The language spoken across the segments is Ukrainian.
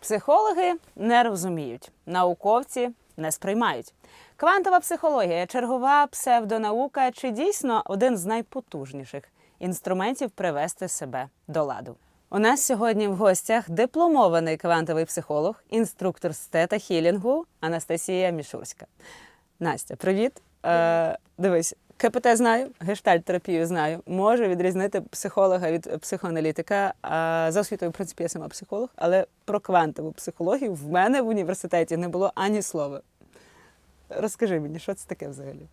Психологи не розуміють, науковці не сприймають. Квантова психологія, чергова псевдонаука чи дійсно один з найпотужніших інструментів привести себе до ладу. У нас сьогодні в гостях дипломований квантовий психолог, інструктор з тета хілінгу Анастасія Мішурська. Настя, привіт. Е, дивись, КПТ знаю, гештальт-терапію знаю. Можу відрізнити психолога від психоаналітика. А за освітою, в принципі, я сама психолог, але про квантову психологію в мене в університеті не було ані слова. Розкажи мені, що це таке взагалі?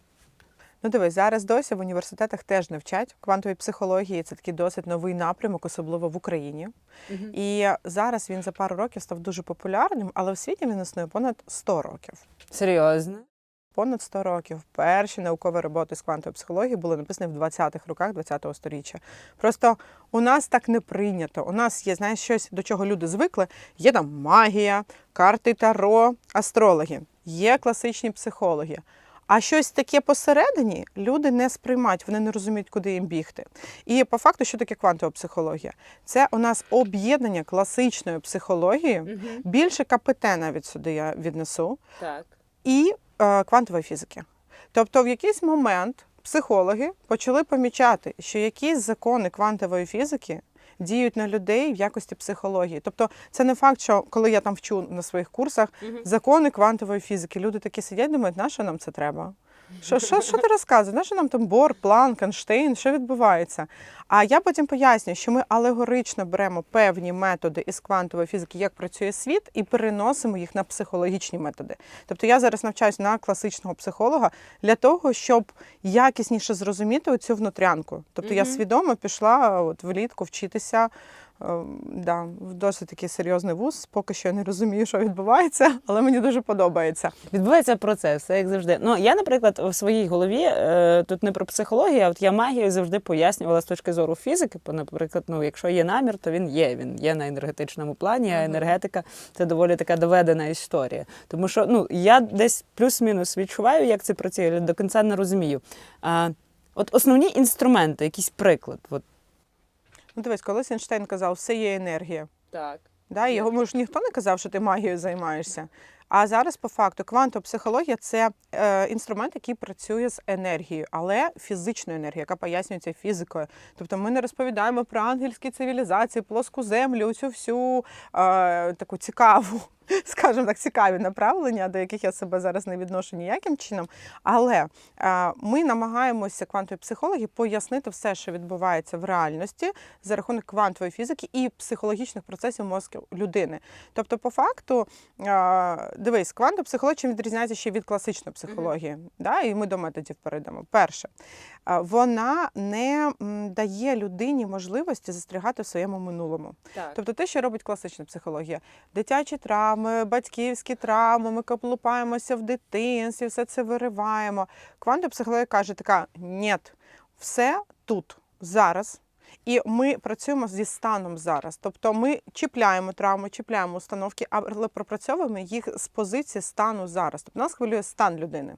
Ну, дивись, зараз досі в університетах теж не вчать квантовій психології. Це такий досить новий напрямок, особливо в Україні. І зараз він за пару років став дуже популярним, але в світі він існує понад 100 років. Серйозно? Понад 100 років. Перші наукові роботи з квантової психології були написані в 20-х роках 20-го сторіччя. Просто у нас так не прийнято. У нас є, знаєш, щось, до чого люди звикли. Є там магія, карти Таро, астрологи, є класичні психологи. А щось таке посередині люди не сприймають, вони не розуміють, куди їм бігти. І по факту, що таке квантова психологія? Це у нас об'єднання класичної психології, більше КПТ навіть сюди я віднесу, Так. і квантової фізики. Тобто, в якийсь момент психологи почали помічати, що якісь закони квантової фізики діють на людей в якості психології. Тобто, це не факт, що коли я там вчу на своїх курсах закони квантової фізики, люди такі сидять, думають, на що нам це треба? Що, що, що ти розказуєш? На що нам там Бор, Планк, Ейнштейн, що відбувається? А я потім пояснюю, що ми алегорично беремо певні методи із квантової фізики, як працює світ, і переносимо їх на психологічні методи. Тобто я зараз навчаюся на класичного психолога для того, щоб якісніше зрозуміти цю внутрянку. Тобто я свідомо пішла от влітку вчитися. Ем, Да, в досить такий серйозний вуз. Поки що я не розумію, що відбувається, але мені дуже подобається. Відбувається процес, як завжди. Ну я, наприклад, у своїй голові е, тут не про психологію, а от я магію завжди пояснювала з точки зору фізики. Бо, наприклад, ну якщо є намір, то він є. Він є на енергетичному плані, а енергетика це доволі така доведена історія. Тому що ну я десь плюс-мінус відчуваю, як це працює, але до кінця не розумію. А, от основні інструменти, якийсь приклад. От. Ну, дивись, колись Ейнштейн казав, все є енергія. Так. Да? Його ж ніхто не казав, що ти магією займаєшся. А зараз, по факту, квантова психологія це е, інструмент, який працює з енергією, але фізичною енергією, яка пояснюється фізикою. Тобто ми не розповідаємо про ангельські цивілізації, плоску землю, цю всю е, таку цікаву, скажімо так, цікаві направлення, до яких я себе зараз не відношу ніяким чином. Але е, ми намагаємося квантові психологи пояснити все, що відбувається в реальності за рахунок квантової фізики і психологічних процесів мозку людини. Тобто, по факту, е, дивись, квантова психологія чим відрізняється ще від класичної психології. Да? І ми до методів перейдемо. Перше, вона не дає людині можливості застрягати в своєму минулому. Так. Тобто те, що робить класична психологія, дитячі травми, батьківські травми, ми коплупаємося в дитинстві, все це вириваємо. Квантова психологія каже така: ні, все тут, зараз. І ми працюємо зі станом зараз. Тобто ми чіпляємо травми, чіпляємо установки, але пропрацьовуємо їх з позиції стану зараз. Тобто нас хвилює стан людини.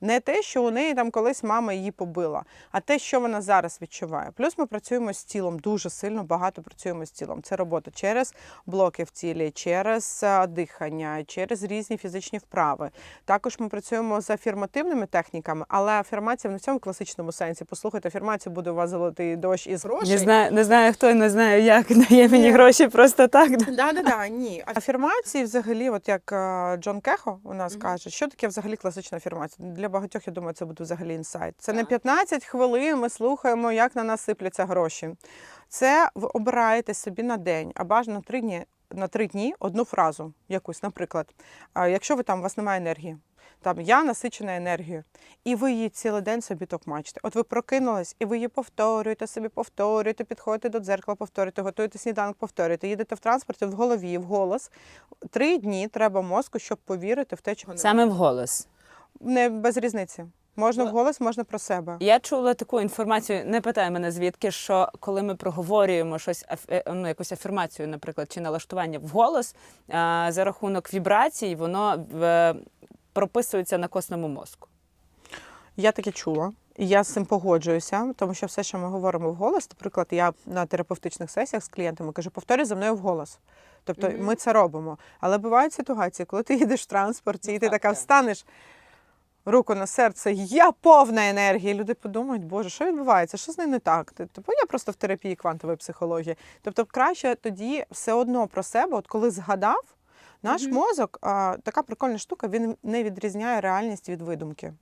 Не те, що у неї там колись мама її побила, а те, що вона зараз відчуває. Плюс ми працюємо з тілом дуже сильно, багато працюємо з тілом. Це робота через блоки в тілі, через е, дихання, через різні фізичні вправи. Також ми працюємо з афірмативними техніками, але афірмація не в цьому класичному сенсі. Послухайте, афірмація буде у вас золотий дощ із грошей. Не знаю, не знаю хто, не знаю, як дає мені Ні. гроші просто так. Да, да, да, ні. Афірмації, взагалі, от як е, Джон Кехо у нас Мгм. каже, що таке взагалі класична афірмація? Для багатьох, я думаю, це буде взагалі інсайт. Це не Так. 15 хвилин. Ми слухаємо, як на нас сипляться гроші. Це ви обираєте собі на день, а бажано три дні. На три дні одну фразу, якусь, наприклад, якщо ви там у вас немає енергії, там я насичена енергією, і ви її цілий день собі токмачите. От ви прокинулись, і ви її повторюєте собі, повторюєте, підходите до дзеркала, повторюєте, готуєте сніданок, повторюєте, їдете в транспорті, в голові, в голос. Три дні треба мозку, щоб повірити в те, чого Саме в голос. не без різниці. Можна в голос, можна про себе. Я чула таку інформацію, не питай мене звідки, що коли ми проговорюємо щось, е, ну, якусь афірмацію, наприклад, чи налаштування в голос, за рахунок вібрацій, воно в- прописується на костному мозку. Я таке чула. І я з цим погоджуюся, тому що все, що ми говоримо вголос, наприклад, я на терапевтичних сесіях з клієнтами кажу, повторюй за мною вголос. Тобто Мгм. ми це робимо. Але бувають ситуації, коли ти їдеш в транспорті, і ти так, така так. встанеш. Руку на серце, я повна енергії. Люди подумають, боже, що відбувається? Що з нею не так? Тобто я просто в терапії квантової психології. Тобто, краще тоді все одно про себе, от коли згадав, наш Мгм. мозок а, така прикольна штука, він не відрізняє реальність від видумки.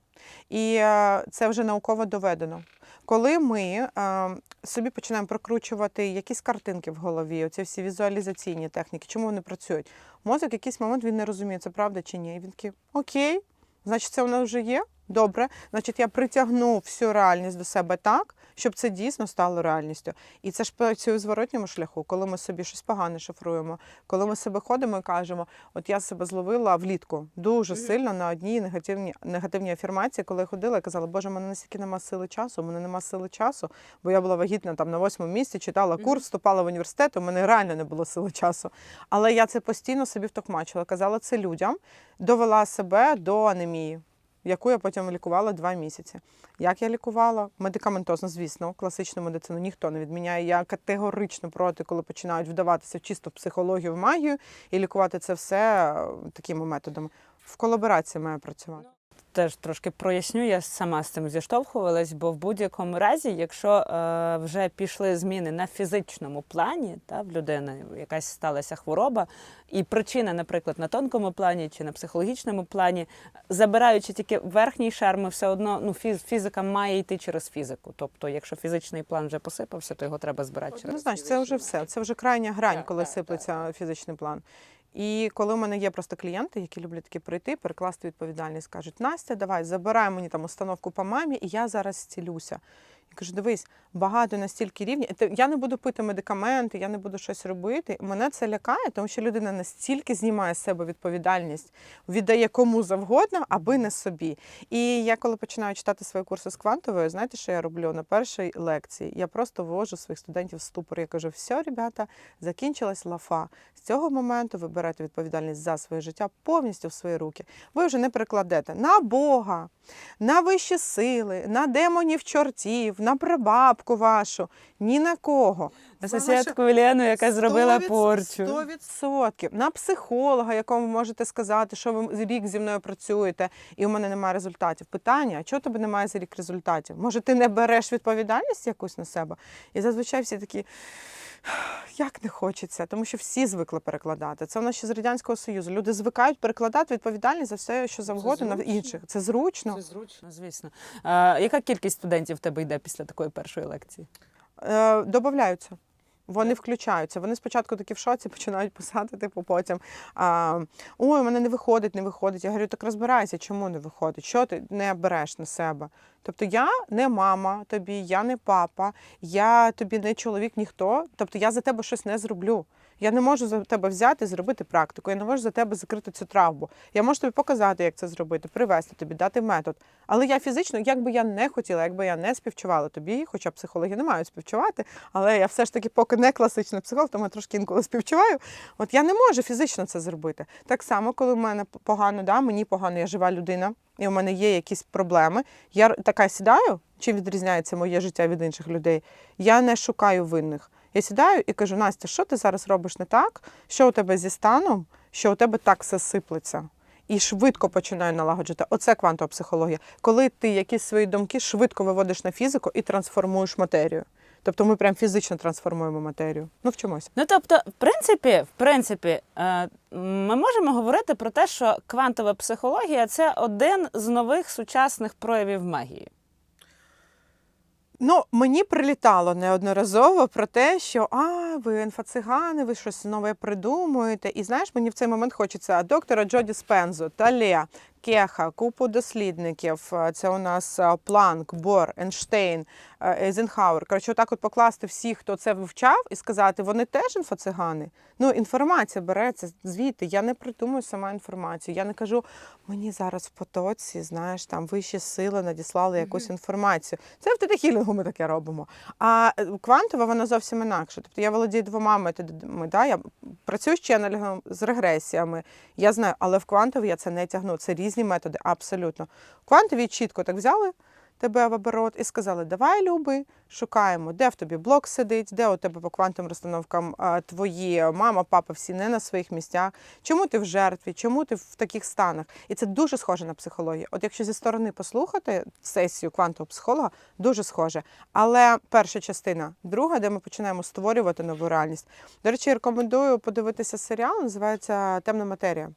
І а, це вже науково доведено. Коли ми а, собі починаємо прокручувати якісь картинки в голові, оці всі візуалізаційні техніки, чому вони працюють? Мозок в якийсь момент він не розуміє, це правда чи ні. І він такий, окей, значить, це воно вже є. Добре, значить, я притягну всю реальність до себе так, щоб це дійсно стало реальністю. І це ж працює у зворотньому шляху, коли ми собі щось погане шифруємо, коли ми себе ходимо і кажемо, от я себе зловила влітку дуже сильно на одній негативній негативній афірмації, коли я ходила і казала, Боже, мене настільки нема сили часу, у мене нема сили часу, бо я була вагітна там на восьмому місці, читала курс, вступала в університет, у мене реально не було сили часу. Але я це постійно собі втокмачила, казала це людям, довела себе до анемії. Яку я потім лікувала два місяці. Як я лікувала? Медикаментозно, звісно, класичну медицину ніхто не відміняє. Я категорично проти, коли починають вдаватися чисто в психологію, в магію і лікувати це все е, такими методами. В колаборації має працювати. Теж трошки проясню, я сама з цим зіштовхувалась, бо в будь-якому разі, якщо е, вже пішли зміни на фізичному плані, та в людини якась сталася хвороба, і причина, наприклад, на тонкому плані чи на психологічному плані, забираючи тільки верхній шар, ми все одно ну фіз, фізика має йти через фізику. Тобто, якщо фізичний план вже посипався, то його треба збирати через Ну, знаєш, це вже все. Це вже крайня грань, коли сиплеться фізичний план. І коли в мене є просто клієнти, які люблять таки прийти, перекласти відповідальність, кажуть, Настя, давай, забирай мені там установку по мамі, і я зараз зцілюся. Кажу, дивись, багато настільки рівні. Я не буду пити медикаменти, я не буду щось робити. Мене це лякає, тому що людина настільки знімає з себе відповідальність, віддає кому завгодно, аби не собі. І я коли починаю читати свої курси з квантової, знаєте, що я роблю на першій лекції? Я просто ввожу своїх студентів в ступор. Я кажу, все, ребята, закінчилась лафа. З цього моменту ви берете відповідальність за своє життя повністю в свої руки. Ви вже не перекладете на Бога, на вищі сили, на демонів чортів, на прабабку вашу, ні на кого. На сусідку Лену, яка зробила порчу. 100%. На психолога, якому ви можете сказати, що ви рік зі мною працюєте, і у мене немає результатів. Питання: а чого тебе немає за рік результатів? Може, ти не береш відповідальність якусь на себе? І зазвичай всі такі. Як не хочеться, тому що всі звикли перекладати. Це в нас ще з радянського союзу. Люди звикають перекладати відповідальність за все, що завгодно на інших. Це зручно. Це зручно, звісно. А, яка кількість студентів в тебе йде після такої першої лекції? Е, Добавляються. Вони включаються. Вони спочатку такі в шоці починають писати, типу, потім а, ой, у мене не виходить, не виходить. Я говорю, так розбирайся, чому не виходить? Що ти не береш на себе? Тобто я не мама тобі, я не папа, я тобі не чоловік, ніхто. Тобто я за тебе щось не зроблю. Я не можу за тебе взяти і зробити практику. Я не можу за тебе закрити цю травму. Я можу тобі показати, як це зробити, привести тобі, дати метод. Але я фізично, як би я не хотіла, як би я не співчувала тобі, хоча психологи не мають співчувати, але я все ж таки поки не класичний психолог, тому я трошки інколи співчуваю. От я не можу фізично це зробити. Так само, коли в мене погано, да, мені погано, я жива людина, і у мене є якісь проблеми. Я така сідаю, чи відрізняється моє життя від інших людей. Я не шукаю винних. Я сідаю і кажу: Настя, що ти зараз робиш не так? Що у тебе зі станом? Що у тебе так все сиплеться? І швидко починаю налагоджувати. Оце квантова психологія. Коли ти якісь свої думки швидко виводиш на фізику і трансформуєш матерію. Тобто ми прям фізично трансформуємо матерію. Ну, вчимося. Ну тобто, в принципі, в принципі, е, ми можемо говорити про те, що квантова психологія це один з нових сучасних проявів магії. Ну, мені прилітало неодноразово про те, що а, ви інфоцигани, ви щось нове придумуєте. І знаєш, мені в цей момент хочеться доктора Джо Діспензу, Тале, Кеха, купу дослідників. Е, Це у нас е, Планк, Бор, Ейнштейн, е, Ейзенхауер. Коротше, отак от покласти всіх, хто це вивчав, і сказати, вони теж інфоцигани. Ну, інформація береться звідти. Я не придумую сама інформацію. Я не кажу, мені зараз в потоці, знаєш, там вищі сили надіслали якусь інформацію. Це в тетахілінгу ми таке робимо. А квантова вона зовсім інакше. Тобто я володію двома методами. Да? Я працюю з ченнелінгом, з регресіями. Я знаю, але в квантові я це не тягну. Це різні методи, абсолютно. Квантові чітко так взяли. тебе в оборот і сказали: Давай, люби, шукаємо, де в тобі блок сидить, де у тебе по квантовим розстановкам твої мама, папа, всі не на своїх місцях. Чому ти в жертві? Чому ти в таких станах? І це дуже схоже на психологію. От якщо зі сторони послухати сесію квантового психолога, дуже схоже. Але перша частина, друга, де ми починаємо створювати нову реальність. До речі, рекомендую подивитися серіал, називається Темна матерія.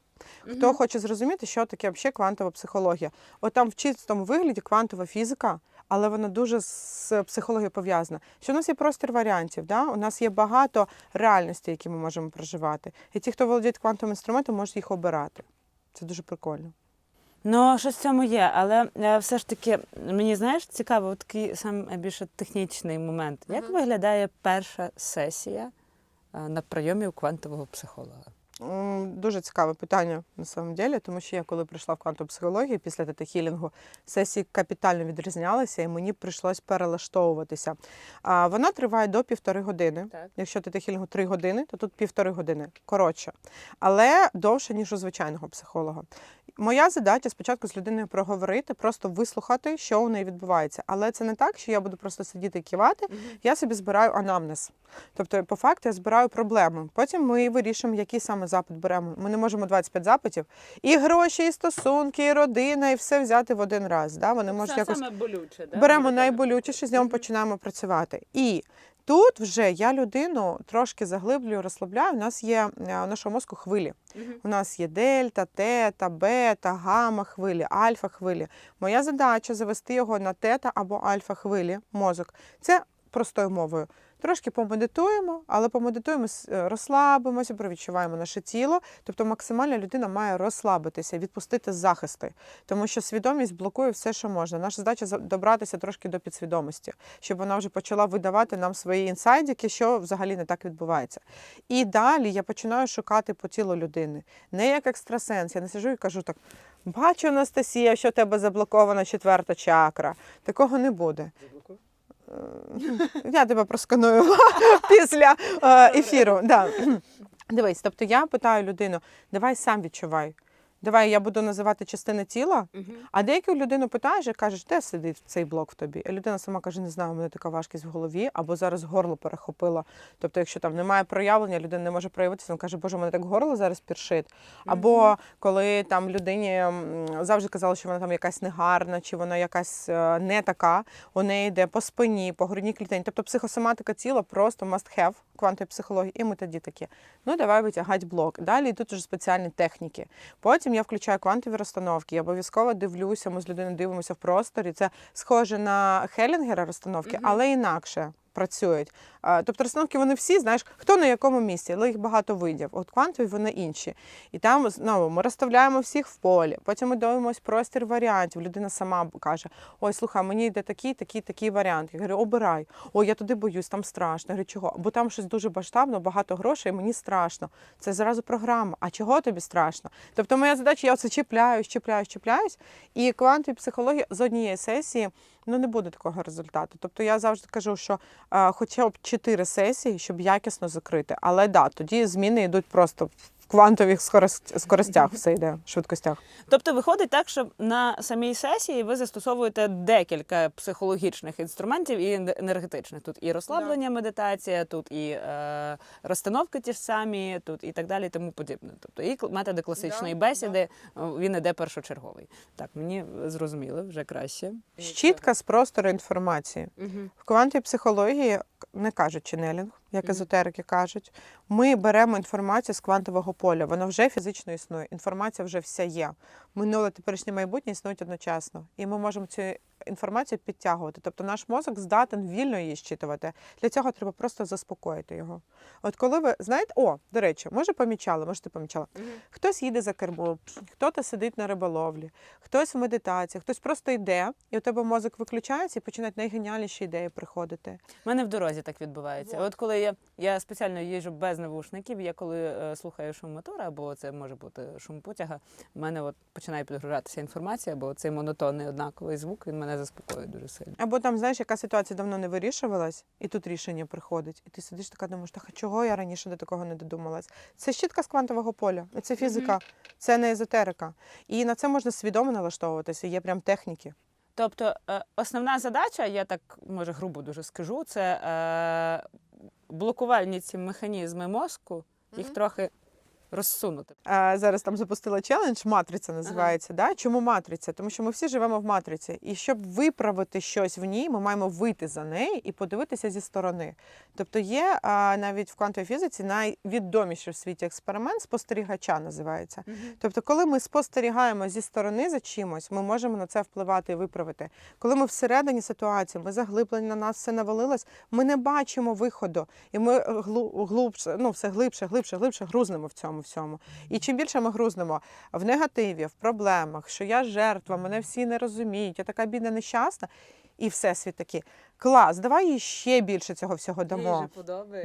Хто хоче зрозуміти, що таке взагалі квантова психологія? От там в чистому вигляді квантова фізика, але вона дуже з психологією пов'язана. Що у нас є простір варіантів, да? у нас є багато реальностей, які ми можемо проживати. І ті, хто володіє квантовим інструментом, можуть їх обирати. Це дуже прикольно. Ну, щось в цьому є, але е, все ж таки, мені знаєш, цікаво, такий сам більше технічний момент. Як виглядає перша сесія е, на прийомі у квантового психолога? Дуже цікаве питання на самом деле, тому що я коли прийшла в квантову психологію після тета-хілінгу, сесії капітально відрізнялися, і мені прийшлось перелаштовуватися. А вона триває до півтори години. Так. Якщо тета-хілінгу три години, то тут півтори години коротше, але довше ніж у звичайного психолога. Моя задача спочатку з людиною проговорити, просто вислухати, що у неї відбувається. Але це не так, що я буду просто сидіти і кивати. Я собі збираю анамнез. Тобто, по факту, я збираю проблеми. Потім ми вирішимо, який саме запит беремо. Ми не можемо 25 запитів, і гроші, і стосунки, і родина, і все взяти в один раз. Да? Вони можуть якось болюче, беремо найболючіше, з ньому починаємо працювати. І тут вже я людину трошки заглиблюю, розслабляю. У нас є е, у нашого мозку хвилі. У нас є дельта, тета, бета, гамма хвилі, альфа хвилі. Моя задача завести його на тета або альфа хвилі, мозок. Це простою мовою. Трошки помедитуємо, але помедитуємо, е, розслабимося, провідчуваємо наше тіло. Тобто максимально людина має розслабитися, відпустити захисти, тому що свідомість блокує все, що можна. Наша задача добратися трошки до підсвідомості, щоб вона вже почала видавати нам свої інсайдики, що взагалі не так відбувається. І далі я починаю шукати по тілу людини, не як екстрасенс. Я не сижу і кажу так. Бачу, Анастасія, що в тебе заблокована четверта чакра. Такого не буде. Е, Я тебе просканую після е, ефіру. Дивись, тобто я питаю людину, давай сам відчувай. Давай я буду називати частини тіла, а деяку людину питаєш і кажеш, де сидить цей блок в тобі? І людина сама каже, не знаю, у мене така важкість в голові, або зараз горло перехопило. Тобто, якщо там немає проявлення, людина не може проявитися, вона каже, боже, у мене так горло зараз піршить. Або коли там людині м, завжди казали, що вона там якась негарна, чи вона якась е, не така, у неї йде по спині, по грудній клітині. Тобто психосоматика тіла просто must have квантової психології. І ми тоді такі, ну давай витягати блок. Далі йдуть уже спеціальні техніки. Потім я включаю квантові розстановки. Я обов'язково дивлюся, ми з людиною дивимося в просторі. Це схоже на Хелінгера розстановки, але інакше. Працюють. Тобто розстановки вони всі, знаєш, хто на якому місці, але їх багато видів. От квантові вони інші. І там знову ми розставляємо всіх в полі. Потім ми дивимося простір варіантів. Людина сама каже: Ой, слухай, мені йде такий, такий, такий варіант. Я говорю, обирай. Ой, я туди боюсь, там страшно. Я говорю, чого? Бо там щось дуже масштабно, багато грошей, мені страшно. Це зразу програма. А чого тобі страшно? Тобто, моя задача, я оце чіпляюсь, чіпляюсь, чіпляюсь. І квантові психології з однієї сесії ну не буде такого результату. Тобто я завжди кажу, що е, хоча б чотири сесії, щоб якісно закрити. Але да, тоді зміни йдуть просто квантових скорост- скоростях, все йде, швидкостях. Тобто виходить так, що на самій сесії ви застосовуєте декілька психологічних інструментів і енергетичних. Тут і розслаблення, медитація, тут і е, розстановки ті ж самі, тут і так далі, і тому подібне. Тобто і методи класичної Да, бесіди о, він іде першочерговий. Так, мені зрозуміло вже краще. Щітка з простору інформації. Угу. В квантовій психології не кажуть ченелінг, як езотерики кажуть. Ми беремо інформацію з квантового поля. Воно вже фізично існує. Інформація вже вся є. Минуле, теперішнє майбутнє існують одночасно. І ми можемо цю інформацію підтягувати. Тобто наш мозок здатен вільно її щитувати. Для цього треба просто заспокоїти його. От коли ви знаєте, о, до речі, може помічали, може ти помічала. Хтось їде за кермо, хтось сидить на риболовлі, хтось в медитації, хтось просто йде, і у тебе мозок виключається і починають найгеніальніші ідеї приходити. У мене в дорозі так відбувається. От коли я, я спеціально їжджу без навушників, я коли е, слухаю шум мотора, або це може бути шум потяга, в мене от починає підгружатися інформація, бо цей монотонний однаковий звук він мене заспокоює дуже сильно. Або там, знаєш, яка ситуація давно не вирішувалась, і тут рішення приходить. І ти сидиш така думаєш, так а чого я раніше до такого не додумалась? Це щітка з квантового поля, це фізика, це не езотерика. І на це можна свідомо налаштовуватися, є прям техніки. Тобто, е, основна задача, я так може грубо дуже скажу, це е, блокувальні ці механізми мозку, їх Мгм. трохи розсунути. Е, зараз там запустила челендж, матриця називається. Да? Чому матриця? Тому що ми всі живемо в матриці. І щоб виправити щось в ній, ми маємо вийти за неї і подивитися зі сторони. Тобто є а, навіть в квантовій фізиці найвідоміший в світі експеримент спостерігача називається. Тобто, коли ми спостерігаємо зі сторони за чимось, ми можемо на це впливати і виправити. Коли ми всередині ситуації, ми заглиблені на нас все навалилось, ми не бачимо виходу, і ми е, глубше, ну все глибше, глибше, глибше грузнемо в цьому всьому. І чим більше ми грузнемо в негативі, в проблемах, що я жертва, мене всі не розуміють, я така бідна нещасна, і всесвіт такий. Клас, давай їй ще більше цього всього дамо.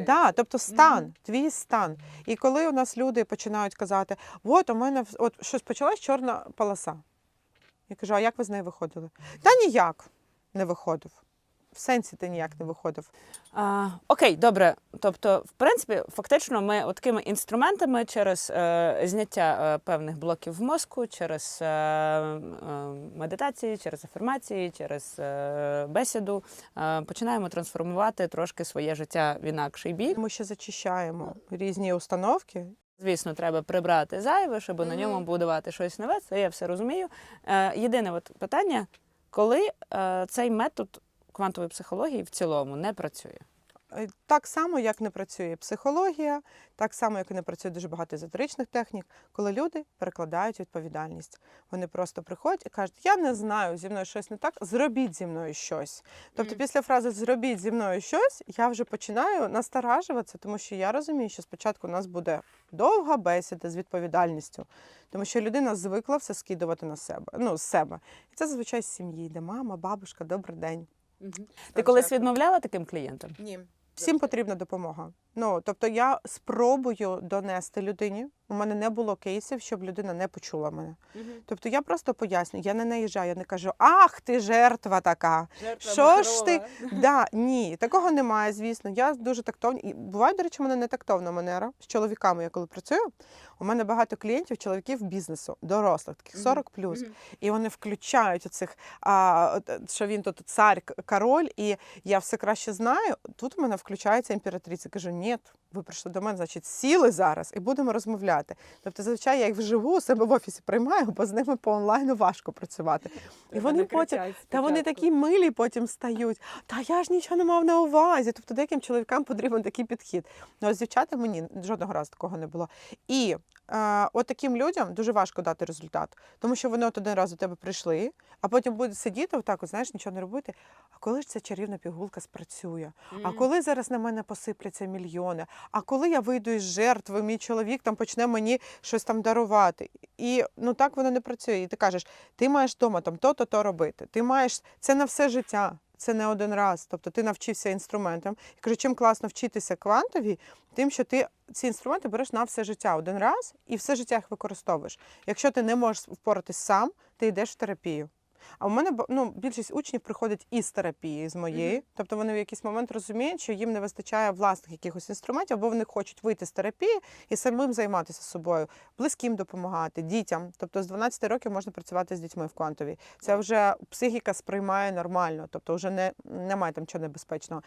Да, тобто стан, Мгм. твій стан. І коли у нас люди починають казати, от у мене от щось почалась чорна полоса. Я кажу, а як ви з неї виходили? Та ніяк не виходив. В сенсі ти ніяк не виходив. А, окей, добре. Тобто, в принципі, фактично, ми от такими інструментами через е, зняття е, певних блоків в мозку, через е, е, медитації, через афірмації, через е, бесіду е, починаємо трансформувати трошки своє життя в інакший бік. Ми ще зачищаємо різні установки. Звісно, треба прибрати зайве, щоб на ньому будувати щось нове. Це я все розумію. Е, єдине от питання, коли е, цей метод квантової психології в цілому не працює. Е, Так само, як не працює психологія, так само, як і не працює дуже багато езотеричних технік, коли люди перекладають відповідальність. Вони просто приходять і кажуть, я не знаю, зі мною щось не так, зробіть зі мною щось. Тобто, після фрази зробіть зі мною щось, я вже починаю насторажуватися, тому що я розумію, що спочатку у нас буде довга бесіда з відповідальністю, тому що людина звикла все скидувати на себе, ну, з себе. І це зазвичай з сім'ї, йде мама, бабушка, добрий день. Ти колись відмовляла таким клієнтам? Ні. Всім потрібна допомога. Ну тобто я спробую донести людині. У мене не було кейсів, щоб людина не почула мене. Тобто я просто поясню, я не наїжджаю, я не кажу, ах, ти жертва така. Що ж ти? Да, ні, такого немає, звісно. Я дуже тактовна. І буває, до речі, у мене не тактовна манера з чоловіками. Я коли працюю, у мене багато клієнтів, чоловіків бізнесу, дорослих, таких Мгм. 40 плюс. І вони включають оцих, а, що він тут цар, король, і я все краще знаю. Тут у мене включається імператриця. Кажу, ні, ви прийшли до мене, значить, сіли зараз і будемо розмовляти. Тобто, зазвичай я їх вживу у себе в офісі приймаю, бо з ними по онлайну важко працювати. І вони потім. Та вони такі милі потім стають. Та я ж нічого не мав на увазі. Тобто деяким чоловікам потрібен такий підхід. Ну а з дівчатами ні, жодного разу такого не було. І е, от таким людям дуже важко дати результат, тому що вони от один раз до тебе прийшли, а потім будуть сидіти, отак, от, знаєш, нічого не робити. А коли ж ця чарівна пігулка спрацює? А коли зараз на мене посипляться мільйони? А коли я вийду із жертви, мій чоловік там почне мені щось там дарувати? І ну так воно не працює. І ти кажеш, ти маєш вдома там то-то то робити. Ти маєш це на все життя. Це не один раз. Тобто ти навчився інструментам. Я кажу, чим класно вчитися квантові, тим, що ти ці інструменти береш на все життя один раз і все життя їх використовуєш. Якщо ти не можеш впоратись сам, ти йдеш в терапію. А у мене ну, більшість учнів приходять із терапії, з моєї. Мгм. Тобто вони в якийсь момент розуміють, що їм не вистачає власних якихось інструментів, або вони хочуть вийти з терапії і самим займатися собою, близьким допомагати, дітям. Тобто з 12 років можна працювати з дітьми в квантовій. Це вже психіка сприймає нормально, тобто вже не, немає там чого небезпечного.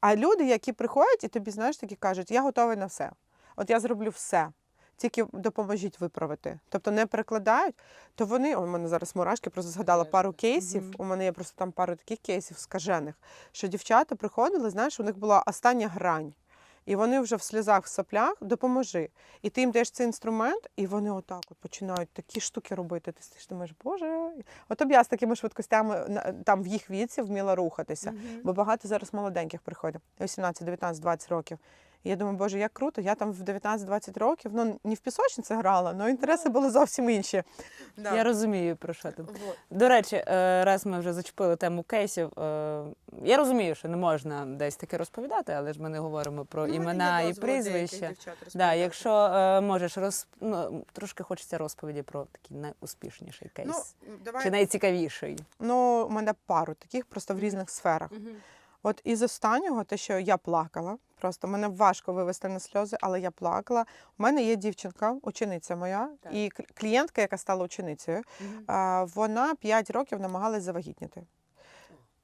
А люди, які приходять і тобі знаєш, такі кажуть, я готовий на все. От я зроблю все. Тільки допоможіть виправити. Тобто не перекладають, то вони, у мене зараз мурашки, просто згадала пару кейсів. Мгм. У мене є просто там пару таких кейсів скажених, що дівчата приходили, знаєш, у них була остання грань. І вони вже в сльозах, в соплях допоможи. І ти їм даєш цей інструмент, і вони отак от починають такі штуки робити. Ти сидиш, думаєш, боже, от б я з такими швидкостями там в їх віці вміла рухатися. Бо багато зараз молоденьких приходить 18, 19, 20 років. І я думаю, боже, як круто. Я там в 19-20 років, ну не в пісочниці грала, але інтереси були зовсім інші. Я розумію, про що ти. До речі, е, раз ми вже зачепили тему кейсів. е, Я розумію, що не можна десь таке розповідати, але ж ми не говоримо Ну, про імена і прізвища. Да, якщо е, можеш роз... ну, трошки хочеться розповіді про такий найуспішніший кейс. Ну, давай. Чи найцікавіший. Ну, у мене пару таких просто в різних сферах. От із останнього, те, що я плакала Просто мене важко вивести на сльози, але я плакала. У мене є дівчинка, учениця моя, Так. і кл- клієнтка, яка стала ученицею. А, Вона 5 років намагалась завагітніти.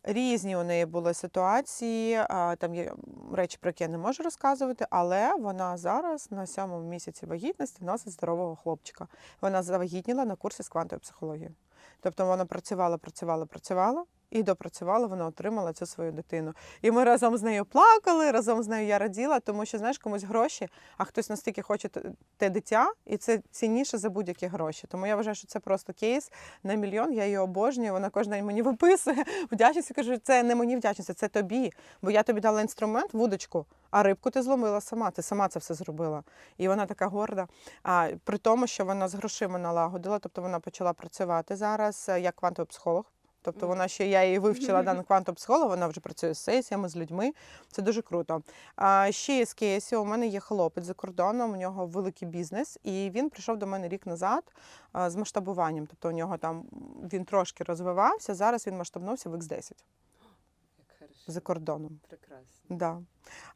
Різні у неї були ситуації, там є речі, про які я не можу розказувати, але вона зараз на сьомому місяці вагітності носить здорового хлопчика. Вона завагітніла на курсі з квантової психології. Тобто вона працювала, працювала, працювала і допрацювала, вона отримала цю свою дитину. І ми разом з нею плакали, разом з нею я раділа, тому що знаєш комусь гроші, а хтось настільки хоче те- дитя, і це цінніше за будь-які гроші. Тому я вважаю, що це просто кейс на мільйон. Я її обожнюю. Вона кожен день мені виписує. Вдячність Я кажу, це не мені вдячність, це тобі. Бо я тобі дала інструмент, вудочку, а рибку ти зломила сама. Ти сама це все зробила. І вона така горда. А при тому, що вона з грошима налагодила, тобто вона почала працювати зараз як квантовий психолог. Тобто вона ще я її вивчила да, на квантового психолога, вона вже працює з сесіями, з людьми. Це дуже круто. А ще є з кейсів. У мене є хлопець за кордоном, у нього великий бізнес, і він прийшов до мене рік назад з масштабуванням. Тобто у нього там він трошки розвивався. Зараз він масштабнувся в X10 за кордоном. Прекрасно. Да.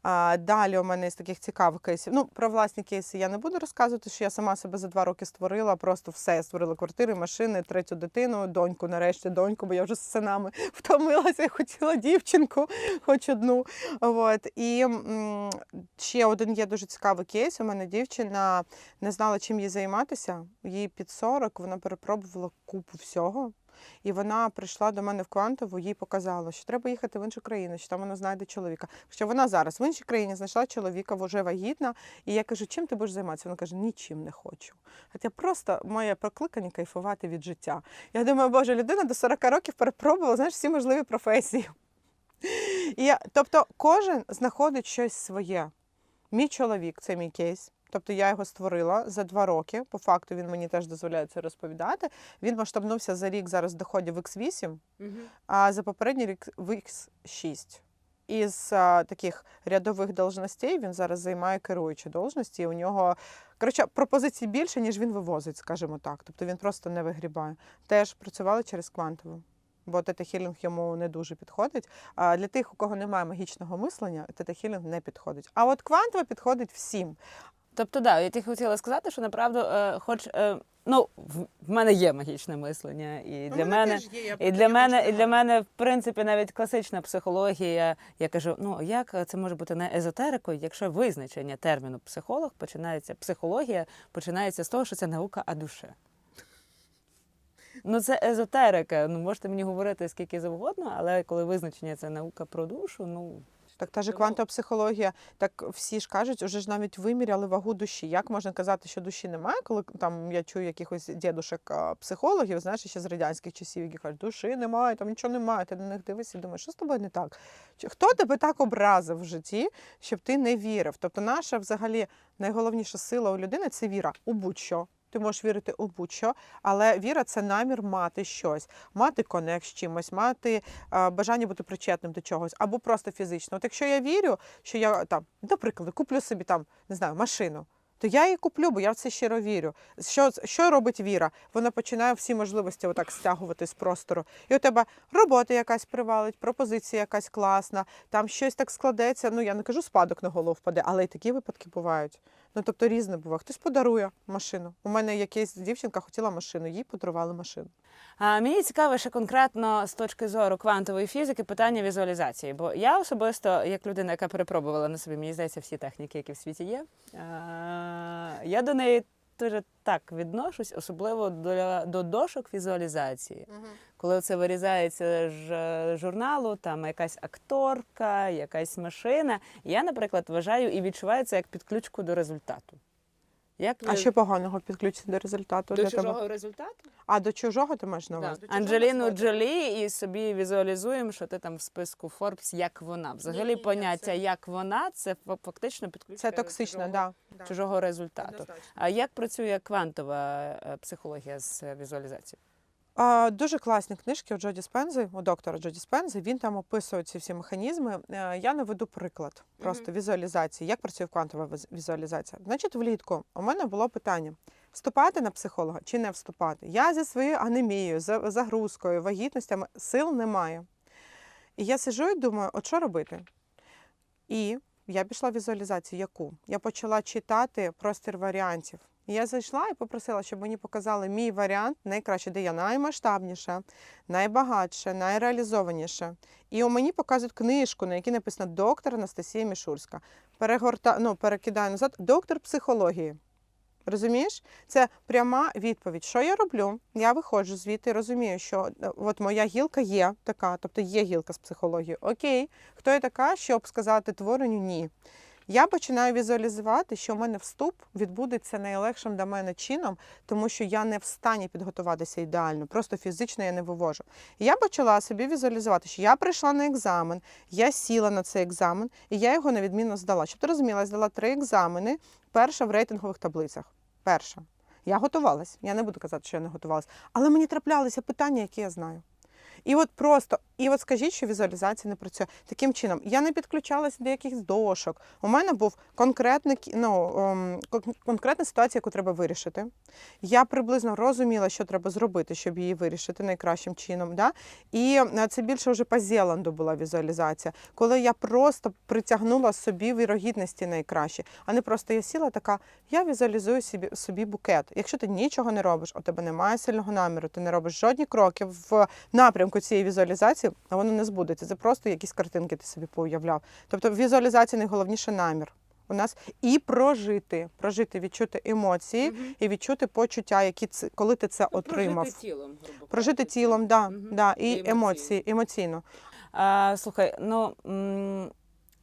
А, далі у мене з таких цікавих кейсів. Ну, про власні кейси я не буду розказувати, що я сама себе за два роки створила, просто все. Створила квартири, машини, третю дитину, доньку, нарешті доньку, бо я вже з синами втомилася, я хотіла дівчинку, хоч одну. От. І м, ще один є дуже цікавий кейс. У мене дівчина не знала, чим їй займатися. Їй під 40, вона перепробувала купу всього. І вона прийшла до мене в квантову, їй показала, що треба їхати в іншу країну, що там вона знайде чоловіка. Що вона зараз в іншій країні знайшла чоловіка, вже вагітна. І я кажу, чим ти будеш займатися? Вона каже, нічим не хочу. Хоча просто моє прокликання кайфувати від життя. Я думаю, боже, людина до 40 років перепробувала знаєш, всі можливі професії. І, я- тобто кожен знаходить щось своє. Мій чоловік це мій кейс. Тобто я його створила за два роки. По факту він мені теж дозволяє це розповідати. Він масштабнувся за рік зараз доходів в X8, а за попередній рік в X6. Із а, таких рядових должностей він зараз займає керуючі должності. І у нього коротше, пропозицій більше, ніж він вивозить, скажімо так. Тобто він просто не вигрібає. Теж працювали через квантову. Бо тета-хілінг йому не дуже підходить. А для тих, у кого немає магічного мислення, тета-хілінг не підходить. А от квантова підходить всім. Тобто, да, я тільки хотіла сказати, що направду, е, хоч е, ну, в, мене є магічне мислення, і для мене. І для мене, і для мене, в принципі, навіть класична психологія. Я кажу, ну як це може бути не езотерикою, якщо визначення терміну психолог починається, психологія починається з того, що це наука о душе. Ну, це езотерика. Ну, можете мені говорити скільки завгодно, але коли визначення це наука про душу, ну Так та же Тому- квантова психологія, так всі ж кажуть, уже ж навіть виміряли вагу душі. Як можна казати, що душі немає, коли там я чую якихось дідушек психологів, знаєш, ще з радянських часів, які кажуть, душі немає, там нічого немає. Ти на них дивишся і думаєш, що з тобою не так? Хто тебе так образив в житті, щоб ти не вірив? Тобто, наша взагалі найголовніша сила у людини це віра у будь-що. Ти можеш вірити у будь-що, але віра це намір мати щось, мати конект з чимось, мати е, бажання бути причетним до чогось, або просто фізично. От якщо я вірю, що я там, до куплю собі там, не знаю, машину. То я її куплю, бо я в це щиро вірю. Що, що робить віра? Вона починає всі можливості отак стягувати з простору. І у тебе робота якась привалить, пропозиція якась класна, там щось так складеться. Ну я не кажу, спадок на голову впаде, але й такі випадки бувають. Ну тобто різне буває. Хтось подарує машину. У мене якась дівчинка хотіла машину, їй подарували машину. А мені цікаво ще конкретно з точки зору квантової фізики питання візуалізації. Бо я особисто, як людина, яка перепробувала на собі, мені здається, всі техніки, які в світі є, а, я до неї дуже так відношусь, особливо до, до дошок візуалізації. Коли це вирізається з журналу, там якась акторка, якась машина. Я, наприклад, вважаю і відчуваю це як підключку до результату. Як А ви- що поганого підключити до результату до для тебе? чужого результату? А до чужого ти маєш на Да. увазі? Анджеліну Джолі і собі візуалізуємо, що ти там в списку Forbes, як вона. Взагалі Ні-ні-ні, поняття це- як вона це фа- фактично підключка Це токсично, чужого, да. чужого результату. Однозначно. А як працює квантова е, психологія з е, візуалізацією? Дуже класні книжки у Джоді Спензи, у доктора Джоді Спензи. Він там описує ці всі механізми. Е, Я наведу приклад просто візуалізації. Як працює квантова візуалізація? Значить, влітку у мене було питання: вступати на психолога чи не вступати? Я зі своєю анемією, загрузкою, вагітностями сил немає. І я сиджу і думаю, от що робити? І я пішла в візуалізацію. Яку? Я почала читати простір варіантів. Я зайшла і попросила, щоб мені показали мій варіант найкраще, де я наймасштабніша, найбагатша, найреалізованіша. І у мені показують книжку, на якій написано доктор Анастасія Мішурська. Перегорта, ну, перекидаю назад, доктор психології. Розумієш? Це пряма відповідь. Що я роблю? Я виходжу звідти, розумію, що е, от моя гілка є така, тобто є гілка з психології. Окей, хто я така, щоб сказати творенню ні. Я починаю візуалізувати, що в мене вступ відбудеться найлегшим для мене чином, тому що я не в стані підготуватися ідеально, просто фізично я не вивожу. Я почала собі візуалізувати, що я прийшла на екзамен, я сіла на цей екзамен, і я його невідмінно здала. Щоб ти розуміла, я здала три екзамени. Перша в рейтингових таблицях. Перша. Я готувалась. Я не буду казати, що я не готувалась. Але мені траплялися питання, які я знаю. І от просто, і от скажіть, що візуалізація не працює. Таким чином, я не підключалася до якихось дошок. У мене був конкретний, ну, ем, конкретна ситуація, яку треба вирішити. Я приблизно розуміла, що треба зробити, щоб її вирішити найкращим чином. Да? І е, це більше вже по Зеланду була візуалізація, коли я просто притягнула собі вірогідності найкраще, а не просто я сіла така, я візуалізую собі, собі букет. Якщо ти нічого не робиш, у тебе немає сильного наміру, ти не робиш жодні кроки в напрямку цієї візуалізації, а воно не збудеться. Це просто якісь картинки ти собі поуявляв. Тобто візуалізація найголовніше намір. У нас і прожити, прожити, відчути емоції і відчути почуття, які це, коли ти це отримав. Прожити тілом, грубо Прожити тілом, да, угу. да, І і емоції, емоційно. А, слухай, ну м,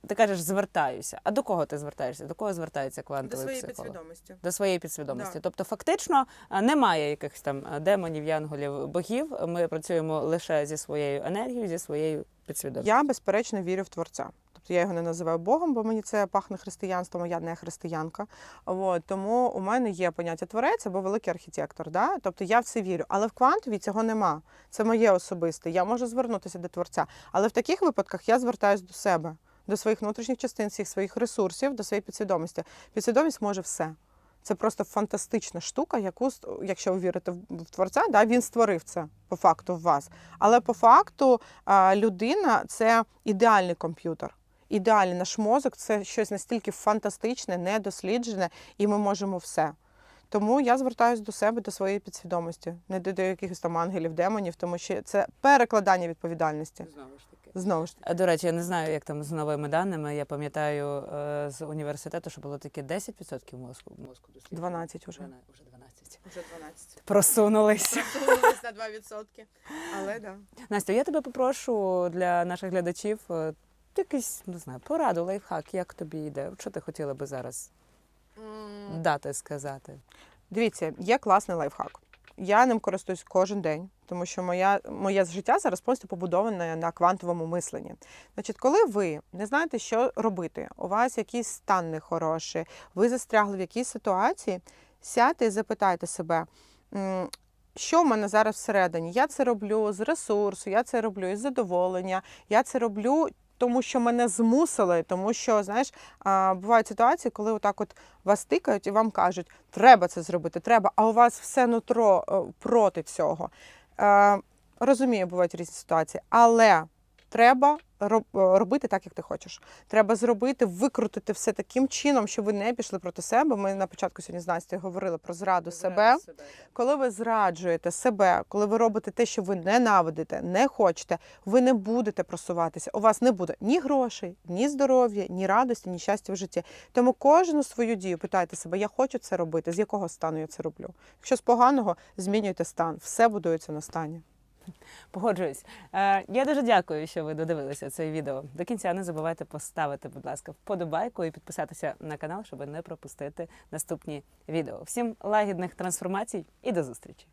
ти кажеш, звертаюся. А до кого ти звертаєшся? До кого звертається квантовий психолог? підсвідомості. До своєї підсвідомості. Да. Тобто, фактично немає якихось там демонів, янголів, богів. Ми працюємо лише зі своєю енергією, зі своєю підсвідомістю. Я безперечно вірю в творця. Тобто я його не називаю Богом, бо мені це пахне християнством, а я не християнка. От, тому у мене є поняття творець або великий архітектор. Да? Тобто я в це вірю. Але в квантові цього нема. Це моє особисте. Я можу звернутися до творця. Але в таких випадках я звертаюся до себе, до своїх внутрішніх частин, всіх своїх ресурсів, до своєї підсвідомості. Підсвідомість може все. Це просто фантастична штука, яку, якщо ви вірите в творця, да, він створив це по факту в вас. Але по факту людина це ідеальний комп'ютер. Ідеальний наш мозок це щось настільки фантастичне, недосліджене, і ми можемо все. Тому я звертаюся до себе, до своєї підсвідомості, не до якихось там ангелів, демонів, тому що це перекладання відповідальності. Знову ж. А, До речі, я не знаю, як там з новими даними. Я пам'ятаю е, з університету, що було таке 10% мозку. мозку досліджено. 12 уже. Двана- Вже 12. Вже 12. Просунулись. на 2%. Але да. Настя, я тебе попрошу для наших глядачів е, якийсь, не знаю, пораду, лайфхак, як тобі йде. Що ти хотіла би зараз дати сказати? Дивіться, є класний лайфхак. Я ним користуюсь кожен день, тому що моя, моє життя зараз повністю побудоване на квантовому мисленні. Значить, коли ви не знаєте, що робити, у вас якийсь стан нехороший, ви застрягли в якійсь ситуації, сядьте і запитайте себе. Що в мене зараз всередині? Я це роблю з ресурсу, я це роблю із задоволення, я це роблю, тому що мене змусили, тому що, знаєш, бувають ситуації, коли отак от вас тикають і вам кажуть, треба це зробити, треба, а у вас все нутро е, проти цього. Е, Розумію, бувають різні ситуації, але треба роб- робити так, як ти хочеш. Треба зробити, викрутити все таким чином, щоб ви не пішли проти себе. Ми на початку сьогодні з Настю говорили про зраду себе. Коли ви зраджуєте себе, коли ви робите те, що ви ненавидите, не хочете, ви не будете просуватися. У вас не буде ні грошей, ні здоров'я, ні радості, ні щастя в житті. Тому кожну свою дію питайте себе, я хочу це робити, з якого стану я це роблю. Якщо з поганого, змінюйте стан. Все будується на стані. Погоджуюсь. Е, я дуже дякую, що ви додивилися це відео. До кінця не забувайте поставити, будь ласка, вподобайку і підписатися на канал, щоб не пропустити наступні відео. Всім лагідних трансформацій і до зустрічі!